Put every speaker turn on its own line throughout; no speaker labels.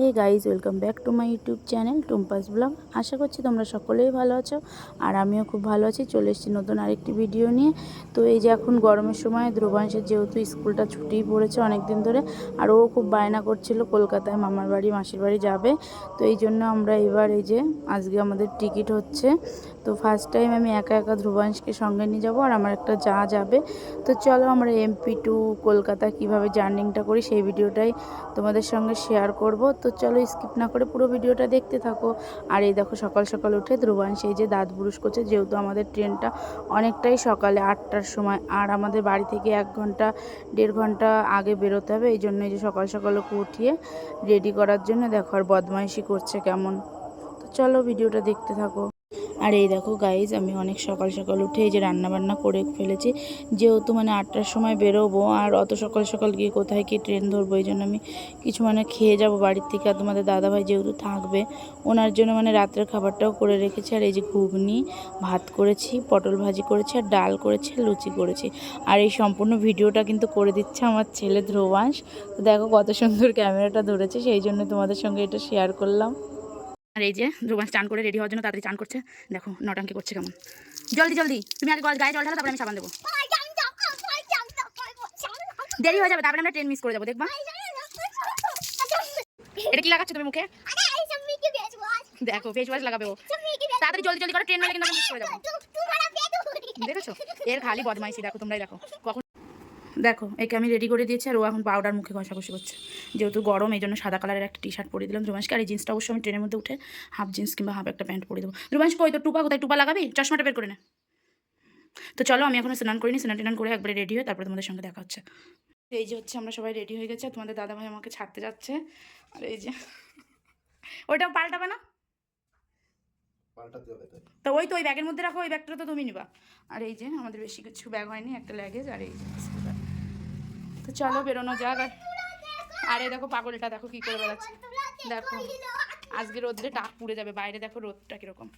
Hey guys, welcome back to my YouTube channel Tumpa's blog. আশা করছি তোমরা সকলেই ভালো আছো আর আমিও খুব ভালো আছি। চলে এসেছি নতুন আরেকটি ভিডিও নিয়ে। তো এই যে এখন গরমের সময়, ধ্রুবাংশের যেহেতু স্কুলটা ছুটিই পড়েছে অনেক দিন ধরে, আর ও খুব বায়না করছিল কলকাতায় মামার বাড়ি, মাসির বাড়ি যাবে। তো এই জন্য আমরা এবার এই যে, আজকে আমাদের টিকিট হচ্ছে। তো ফার্স্ট টাইম আমি একা একা ধ্রুবাংশকে সঙ্গে নিয়ে যাব আর আমার একটা যা যাবে। তো চলো আমরা এমপি টু কলকাতা কীভাবে জার্নিংটা করি সেই ভিডিওটাই তোমাদের সঙ্গে শেয়ার করব। তো চলো স্কিপ না করে পুরো ভিডিওটা দেখতে থাকো। আর এই দেখো সকাল সকাল উঠে ধ্রুবান সেই যে দাঁত ব্রুশ করছে, যেহেতু আমাদের ট্রেনটা অনেকটাই সকালে আটটার সময়। আর আমাদের বাড়ি থেকে এক ঘণ্টা, দেড় ঘণ্টা আগে বেরোতে হবে। এই জন্য এই যে সকাল সকাল ওকে উঠিয়ে রেডি করার জন্য দেখো আর বদমাইশি করছে কেমন। তো চলো ভিডিওটা দেখতে থাকো। আর এই দেখো গাইজ আমি অনেক সকাল সকাল উঠে এই যে রান্নাবান্না করে ফেলেছি। যেহেতু মানে আটটার সময় বেরোবো, আর অত সকাল সকাল গিয়ে কোথায় কি ট্রেন ধরবো, এই জন্য আমি কিছু মানে খেয়ে যাব বাড়ির থেকে। আর তোমাদের দাদাভাই যেহেতু থাকবে, ওনার জন্য মানে রাত্রের খাবারটাও করে রেখেছি। আর এই যে ঘুগনি, ভাত করেছি, পটল ভাজি করেছি, আর ডাল করেছি লুচি করেছি। আর এই সম্পূর্ণ ভিডিওটা কিন্তু করে দিচ্ছে আমার ছেলে ধ্রুবাংশ। তো দেখো কত সুন্দর ক্যামেরাটা ধরেছে, সেই জন্য তোমাদের সঙ্গে এটা শেয়ার করলাম। আর এই যে ধ্রুবাংশ চান করে রেডি হওয়ার জন্য তাড়াতাড়ি চান করছে। দেখো, নটাঙ্কি করছে কেমন। জলদি জলদি, তুমি আগে গায়ে জল ঢালো, তারপরে আমি সাবান দেবো। দেরি হয়ে যাবে, তারপরে আমরা ট্রেন মিস করে যাব, দেখবা। এটা কি লাগাচ্ছ তুমি মুখে? দেখো ফেস ওয়াশ লাগাবে ও। তাড়াতাড়ি জলদি জলদি করে ট্রেন মিস করে যাব। দেখেছ? এর খালি বদমাইশি, দেখো তোমরাই দেখো। কখন দেখো একে আমি রেডি করে দিয়েছি আর ও এখন পাউডার মুখে ঘষাঘষি করছে। যেহেতু গরম এই জন্য সাদা কালারের একটা টি শার্ট পরে দিলাম ধ্রুবাংশকে আর এই জিন্সটা অবশ্যই আমি ট্রেনের মধ্যে উঠে হাফ জিন্স কিংবা হাফ একটা প্যান্ট পরে দেবো। ধ্রুবাংশ কই তো টুপা কোথায়? টুপা লাগাবি? চশমাটা বের করে নে। তো চলো আমি এখন স্নান করিনি। স্নান টেনান করে একবারে রেডি হয়ে তারপরে তোমাদের সঙ্গে দেখা হচ্ছে। এই যে হচ্ছে আমরা সবাই রেডি হয়ে গেছে তোমাদের দাদাভাই আমাকে ছাড়তে যাচ্ছে। আর এই যে ওইটা পাল্টাবে না? তো ওই তো ওই ব্যাগের মধ্যে রাখো ওই ব্যাগটা তো তুমি নিবা। আর এই যে আমাদের বেশি কিছু ব্যাগ হয়নি একটা ল্যাগেজ আর এই যে তো চলো বেরোনো যাক। আর আরে দেখো পাগলটা দেখো কি করে বেড়াচ্ছে। দেখো আজকে রোদ্রে টাক পুড়ে যাবে বাইরে দেখো রোদটা কীরকম।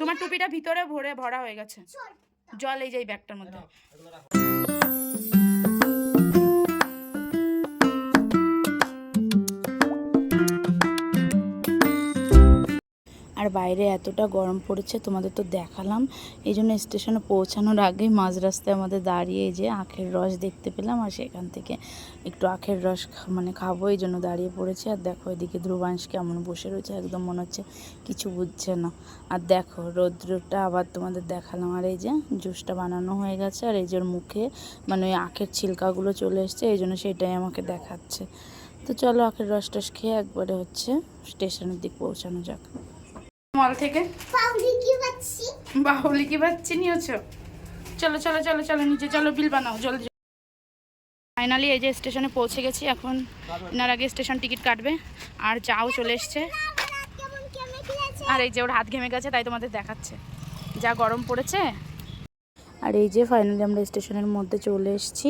তোমার টুপিটা ভিতরে ভরে ভরা হয়ে গেছে। জল এই যে ব্যাগটার মধ্যে। বাইরে এতটা গরম পড়েছে, তোমাদের তো দেখালাম। এই জন্য স্টেশনে পৌঁছানোর আগেই মাঝ রাস্তায় আমাদের দাঁড়িয়ে যে আখের রস দেখতে পেলাম আর সেখান থেকে একটু আখের রস মানে খাব এই জন্য দাঁড়িয়ে পড়েছি। আর দেখো এদিকে ধ্রুবাংশ কেমন বসে রয়েছে, একদম মনে হচ্ছে কিছু বুঝছে না। আর দেখো রৌদ্রটা আবার তোমাদের দেখালাম, আর এই যে জুসটা বানানো হয়ে গেছে, আর এই যে মুখে মানে ওই আখের ছিলকাগুলো চলে এসছে, এই জন্য সেটাই আমাকে দেখাচ্ছে। তো চলো আখের রস টস খেয়ে একবারে হচ্ছে স্টেশনের দিক পৌঁছানো যাক। মল থেকে। বাহুলি কি বাচ্চি? নিয়েছো? চলো চলো চলো চলো নিচে চলো বিল বানাও জলদি ফাইনালি এই যে স্টেশনে পৌঁছে গেছি এখন এনার আগে স্টেশন টিকিট কাটবে। আর চাও চলে এসছে। আর এই যে ওর হাত ঘেমে গেছে তাই তোমাদের দেখাচ্ছে। যা গরম পড়েছে আর এই যে ফাইনালি আমরা স্টেশনের মধ্যে চলে এসেছি।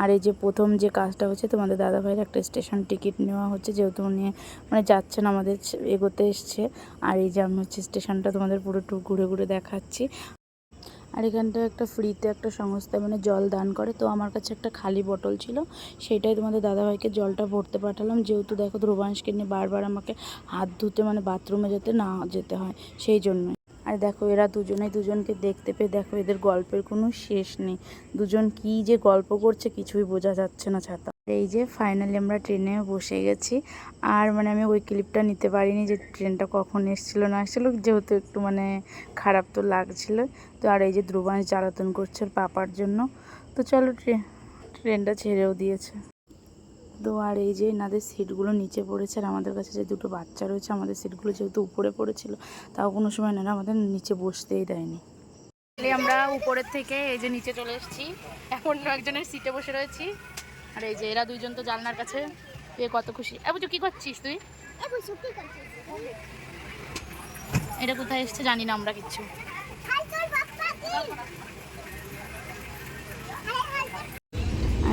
আর এই যে প্রথম যে কাজটা হচ্ছে, তোমাদের দাদাভাইয়ের একটা স্টেশন টিকিট নেওয়া হচ্ছে, যেহেতু উনি মানে যাচ্ছেন আমাদের এগোতে এসছে। আর এই যে আমি হচ্ছে স্টেশনটা তোমাদের পুরো টু ঘুরে ঘুরে দেখাচ্ছি। আর এখানটা একটা ফ্রিতে একটা সংস্থা মানে জল দান করে। তো আমার কাছে একটা খালি বোতল ছিল, সেটাই তোমাদের দাদাভাইকে জলটা ভরতে পাঠালাম। যেহেতু দেখো ধ্রুবাংশকে নিয়ে বারবার আমাকে হাত ধুতে মানে বাথরুমে যেতে না যেতে হয়, সেই জন্য আর দেখো এরা দুজনে দুজনকে দেখতে পেয়ে দেখো এদের গল্পের কোনো শেষ নেই। দুজন কি যে গল্প করছে কিছুই বোঝা যাচ্ছে না ছাতা। এই যে ফাইনালি আমরা ট্রেনে বসে গেছি। আর মানে আমি ওই ক্লিপটা নিতে পারিনি যে ট্রেনটা কখন এসেছিল না এসেছিল, যেহেতু একটু মানে খারাপ তো লাগছিল। তো আর এই যে ধ্রুবাংশ জ্বালাতন করছে পাপার জন্য। তো চলো ট্রেন ট্রেনটা ছেড়েও দিয়েছে। তো আর এই যে এনাদের সিটগুলো নিচে পড়েছে আর আমাদের কাছে যে দুটো বাচ্চা রয়েছে আমাদের সিটগুলো যেহেতু উপরে পড়েছিল তাও কোনো সময় এনারা আমাদের নিচে বসতেই দেয়নি। আমরা উপরের থেকে এই যে নিচে চলে এসেছি। এখন একজনের সিটে বসে রয়েছি। আর এই যে এরা দুইজন তো জানলার কাছে পেয়ে কত খুশি। এ বুঝু কি করছিস তুই? এটা কোথায় এসছে জানি না আমরা কিচ্ছু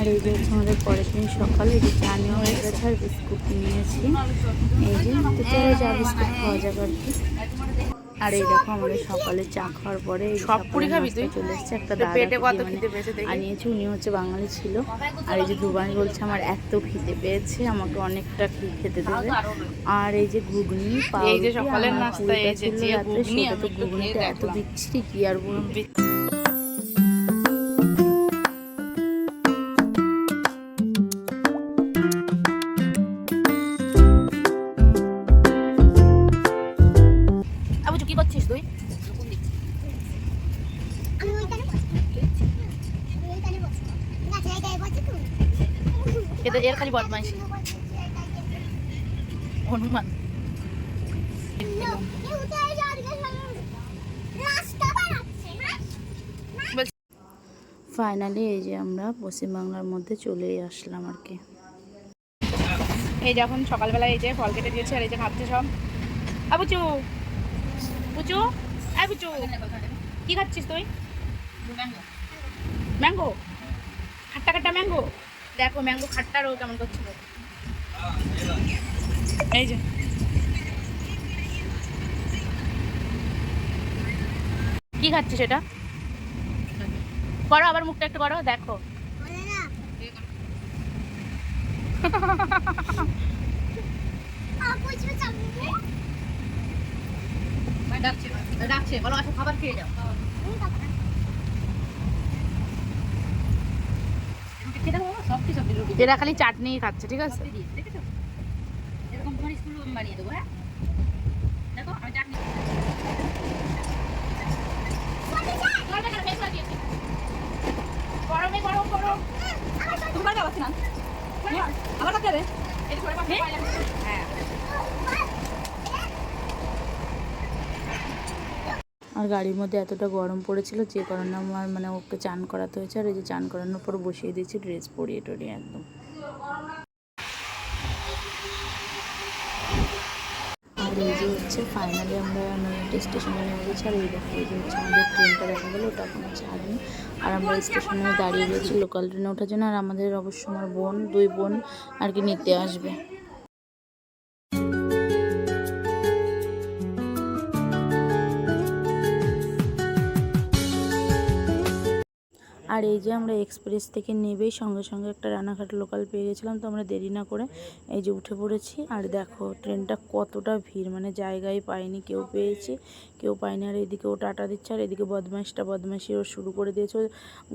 আর এই যে হচ্ছে আমাদের পরের দিন সকালে এই যে চা নেওয়া হয়ে গেছে আর বিস্কুট নিয়েছি এই যে তো চলো চা বিস্কুট খাওয়া যাবে আর কি আর এই দেখো আমাদের সকালে চা খাওয়ার পরে
সব পুরি খাবি তুই?
চলে এসেছে একটা দাদা
পেটে কত
মানে
খিদে পেয়েছে?
আনিয়েছে উনি হচ্ছে বাঙালি ছিল আর এই যে দুবাই বলছে আমার এত খিদে পেয়েছে আমাকে অনেকটা খেতে দেবে আর এই যে ঘুগনি
এই যে সকালের নাস্তা, এই যে ঘুগনি, আমি
তো এত। বিচ্ছিরি কি আর বলব
এদের এর খালি বদমাইশি। হনুমান।
ফাইনালি এই যে আমরা পশ্চিমবাংলার মধ্যে চলেই আসলাম আর কি।
এই যখন সকালবেলা এই যে ফল কেটে দিয়েছে আর এই যে খাচ্ছে সব। আবুচু পুচু এই পুচু কি খাচ্ছিস তুই? ম্যাঙ্গো? খাট্টা খাট্টা ম্যাঙ্গো? দেখো ম্যাঙ্গো খাট্টারও কেমন করছিল এই যে। কি খাচ্ছিস সেটা? করো আবার মুখটা একটু করো দেখো।
বলে?
ডাকছে ডাকছে আসো খাবার খেয়ে যাও।
রুটি
এরা খালি চাটনি খাচ্ছে ঠিক আছে?
এরকম তোমার স্কুল বানিয়ে দেবো হ্যাঁ? দেখো আমি চাটনি
গরমে গরম
তোমার না? হবে হ্যাঁ।
আর গাড়ির মধ্যে এতটা গরম পড়েছিল যে কারণে আমার মানে ওকে চান করাতে হয়েছে। আর এই যে চান করানোর পর বসিয়ে দিয়েছি ড্রেস পরিয়ে টরিয়ে একদম। আর এই যে হচ্ছে ফাইনালি আমরা নৈহাটি স্টেশনে নেমে গেছি। আর এই দেখো, এই যে হচ্ছে আমাদের ট্রেনটা দেখা গেলো, ওটা কোনো ছাড়েনি আর আমরা স্টেশনে দাঁড়িয়ে রয়েছি লোকাল ট্রেনে ওঠার জন্য। আর আমাদের অবশ্য আমার বোন, দুই বোন আর কি নিতে আসবে। আর এই যে আমরা এক্সপ্রেস থেকে নেবেই, সঙ্গে সঙ্গে একটা রানাঘাট লোকাল পেয়ে গেছিলাম, তো আমরা দেরি না করে এই যে উঠে পড়েছি। আর দেখো, ট্রেনটা কতটা ভিড় মানে জায়গায় পাইনি, কেউ পেয়েছি, কেউ পায়নি আর এদিকে ও টাটা দিচ্ছে, আর এদিকে বদমাইশটা বদমাইশি ও শুরু করে দিয়েছে।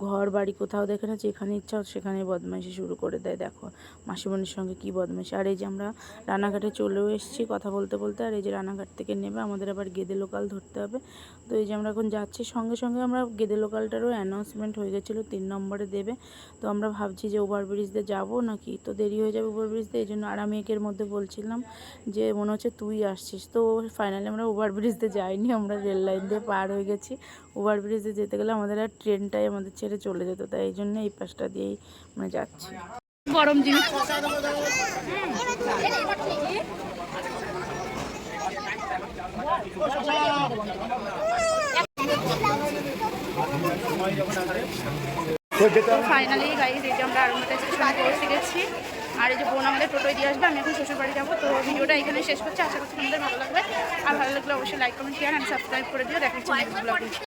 ঘর বাড়ি কোথাও দেখে না, যেখানে ইচ্ছা সেখানে বদমাইশি শুরু করে দেয়। দেখো, মাসিমণির সঙ্গে কি বদমাইশি। আর এই যে আমরা রানাঘাটে চলেও এসেছি কথা বলতে বলতে। আর এই যে রানাঘাট থেকে নেবে, আমাদের আবার গেদে লোকাল ধরতে হবে। তো এই যে আমরা এখন যাচ্ছি, সঙ্গে সঙ্গে আমরা গেদে লোকালটারও অ্যানাউন্সমেন্ট হয়ে গেছিল। তিন নম্বরে দেবে। তো আমরা ভাবছি যে ওভারব্রিজ দিয়ে যাব নাকি? তো দেরি হয়ে যাবে ওভারব্রিজ দিয়ে এই জন্য আর আমি একের মধ্যে বলছিলাম যে মনে হচ্ছে তুই আসছিস। তো ফাইনালি আমরা ওভারব্রিজ দিয়ে যাইনি আমরা রেল লাইন দিয়ে পার হয়ে গেছি। ওভারব্রিজ দিয়ে যেতে গেলে আমাদের আর ট্রেনটাই আমাদের ছেড়ে চলে যেত তাই এই জন্য এই পাশটা দিয়েই মানে যাচ্ছি।
গরম জিনিস। ফাইনালি গাইজ এই যে আমরা আরম্ভতে স্টেশনে পৌঁছে গেছি আর এই যে বোন আমাদের টোটোয় দিয়ে আসবে, আমি এখন শ্বশুর বাড়ি যাব। তো ভিডিওটা এখানে শেষ করছি। আশা করছি আমাদের ভালো লাগবে। আর ভালো লাগলে অবশ্যই like comment share and subscribe করে দিও। দেখা হচ্ছে